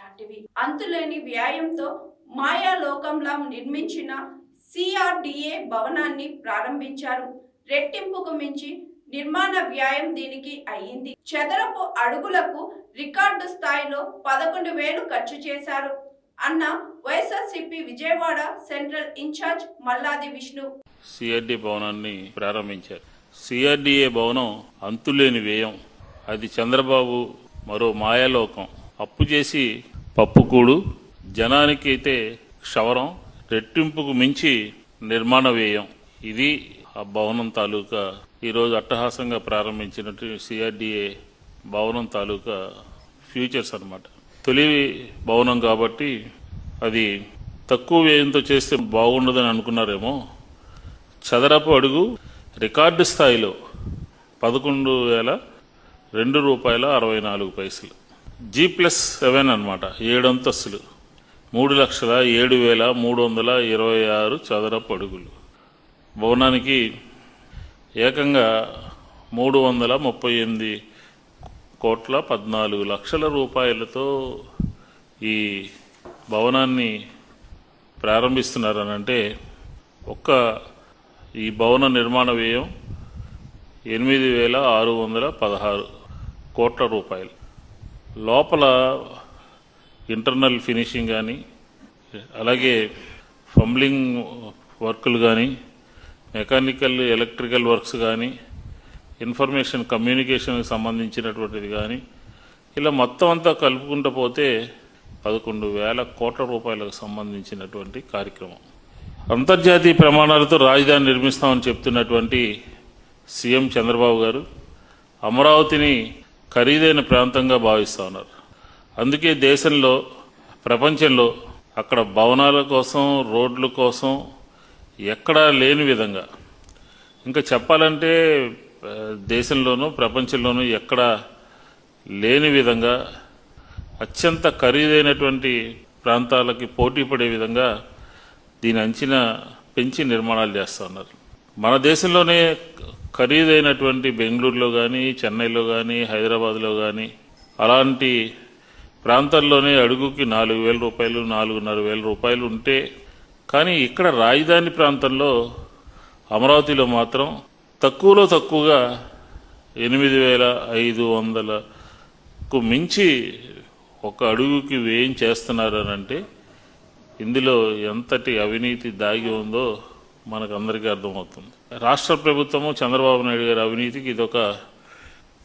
లాంటివి అంతులేని వ్యాయంతో మాయాలోకంలా నిర్మించిన సిఆర్డిఏ భవనాన్ని ప్రారంభించారు. రెట్టింపుకు మించి నిర్మాణ వ్యాయం దీనికి అయ్యింది. చదరపు అడుగులకు రికార్డు స్థాయిలో పదకొండు వేలు ఖర్చు చేశారు అన్న YSRCP Vijayawada central in charge Malladi Vishnu. CRD భవనాన్ని ప్రారంభించారు. సిఆర్డిఏ భవనం అంతులేని వ్యయం. అది చంద్రబాబు మరో మాయాలోకం. అప్పు చేసి పప్పుకూడు జనానికి అయితే క్షవరం రెట్టింపుకు మించి నిర్మాణ వ్యయం. ఇది ఆ భవనం తాలూకా ఈరోజు అట్టహాసంగా ప్రారంభించినట్టు సిఆర్డిఏ భవనం తాలూకా ఫ్యూచర్స్ అనమాట తొలి భవనం కాబట్టి అది తక్కువ వ్యయంతో చేస్తే బాగుండదని అనుకున్నారేమో. చదరపు అడుగు రికార్డు స్థాయిలో పదకొండు వేల రెండు రూపాయల అరవై నాలుగు పైసలు. జీ ప్లస్ సెవెన్ అనమాట ఏడు అంతస్తులు. మూడు లక్షల ఏడు వేల మూడు వందల ఇరవై ఆరు చదరపు అడుగులు. భవనానికి ఏకంగా మూడు వందల ముప్పై ఎనిమిది కోట్ల పద్నాలుగు లక్షల రూపాయలతో ఈ భవనాన్ని ప్రారంభిస్తున్నారనంటే ఒక్క ఈ భవన నిర్మాణ వ్యయం ఎనిమిది వేల ఆరు వందల పదహారు కోట్ల రూపాయలు. లోపల ఇంటర్నల్ ఫినిషింగ్ కానీ అలాగే ఫంబ్లింగ్ వర్కులు కానీ మెకానికల్ ఎలక్ట్రికల్ వర్క్స్ కానీ ఇన్ఫర్మేషన్ కమ్యూనికేషన్కి సంబంధించినటువంటిది కానీ ఇలా మొత్తం అంతా కలుపుకుంటూ పోతే పదకొండు వేల కోట్ల రూపాయలకు సంబంధించినటువంటి కార్యక్రమం. అంతర్జాతీయ ప్రమాణాలతో రాజధాని నిర్మిస్తామని చెప్తున్నటువంటి సీఎం చంద్రబాబు గారు అమరావతిని ఖరీదైన ప్రాంతంగా భావిస్తూ ఉన్నారు. అందుకే దేశంలో ప్రపంచంలో అక్కడ భవనాల కోసం రోడ్ల కోసం ఎక్కడా లేని విధంగా. ఇంకా చెప్పాలంటే దేశంలోనూ ప్రపంచంలోనూ ఎక్కడా లేని విధంగా అత్యంత ఖరీదైనటువంటి ప్రాంతాలకి పోటీ పడే విధంగా దీని అంచనా పెంచి నిర్మాణాలు చేస్తూ ఉన్నారు. మన దేశంలోనే ఖరీదైనటువంటి బెంగళూరులో కానీ చెన్నైలో కానీ హైదరాబాద్లో కానీ అలాంటి ప్రాంతాల్లోనే అడుగుకి నాలుగు వేల రూపాయలు నాలుగున్నర వేల రూపాయలు ఉంటే కానీ ఇక్కడ రాజధాని ప్రాంతంలో అమరావతిలో మాత్రం తక్కువలో తక్కువగా ఎనిమిది వేల ఐదు వందలకు మించి ఒక అడుగుకి వ్యయం చేస్తున్నారు అంటే ఇందులో ఎంతటి అవినీతి దాగి ఉందో మనకు అందరికీ అర్థమవుతుంది. రాష్ట్ర ప్రభుత్వము చంద్రబాబు నాయుడు గారి అవినీతికి ఇదొక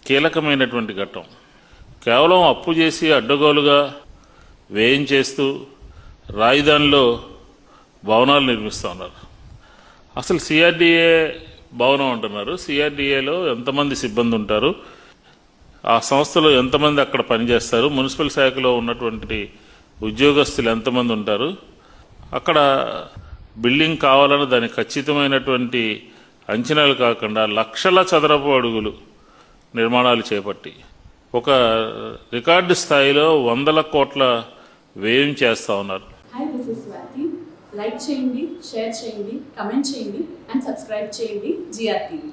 కీలకమైనటువంటి ఘట్టం. కేవలం అప్పు చేసి అడ్డగోలుగా వ్యయం చేస్తూ రాజధానిలో భవనాలు నిర్మిస్తూ ఉన్నారు. అసలు సిఆర్డిఏ భవనం అంటున్నారు. సిఆర్డిఏలో ఎంతమంది సిబ్బంది ఉంటారు? ఆ సంస్థలో ఎంతమంది అక్కడ పనిచేస్తారు? మున్సిపల్ శాఖలో ఉన్నటువంటి ఉద్యోగస్తులు ఎంతమంది ఉంటారు? అక్కడ బిల్డింగ్ కావాలని దాని ఖచ్చితమైనటువంటి అంచనాలు కాకుండా లక్షల చదరపు అడుగులు నిర్మాణాలు చేపట్టి ఒక రికార్డు స్థాయిలో వందల కోట్ల వ్యయం చేస్తా ఉన్నారు. లైక్ చేయండి షేర్ చేయండి కమెంట్ చేయండి అండ్ సబ్స్క్రైబ్ చేయండి జిఆర్టీవీ